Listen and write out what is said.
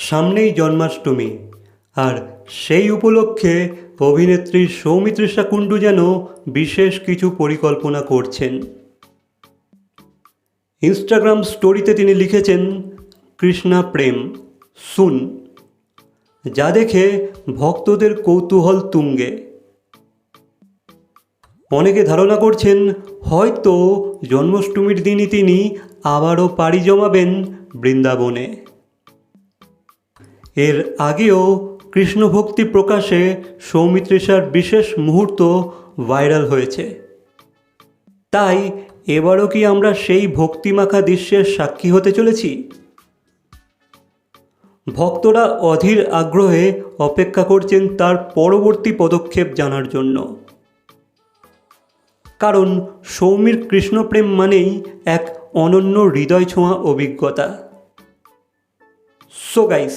সামনেই জন্মাষ্টমী। আর সেই উপলক্ষে অভিনেত্রী সৌমিত্রিষা কুণ্ডু যেন বিশেষ কিছু পরিকল্পনা করছেন। ইনস্টাগ্রাম স্টোরিতে তিনি লিখেছেন, কৃষ্ণা প্রেম সুন যা দেখে ভক্তদের কৌতূহল তুঙ্গে। অনেকে ধারণা করছেন, হয়তো জন্মাষ্টমীর দিনই তিনি আবারও পাড়ি জমাবেন বৃন্দাবনে। এর আগেও কৃষ্ণভক্তি প্রকাশে সৌমিত্রিষার বিশেষ মুহূর্ত ভাইরাল হয়েছে। তাই এবারও কি আমরা সেই ভক্তিমাখা দৃশ্যের সাক্ষী হতে চলেছি? ভক্তরা অধীর আগ্রহে অপেক্ষা করছেন তার পরবর্তী পদক্ষেপ জানার জন্য। কারণ সৌমির কৃষ্ণপ্রেম মানেই এক অনন্য হৃদয় ছোঁয়া অভিজ্ঞতা। So guys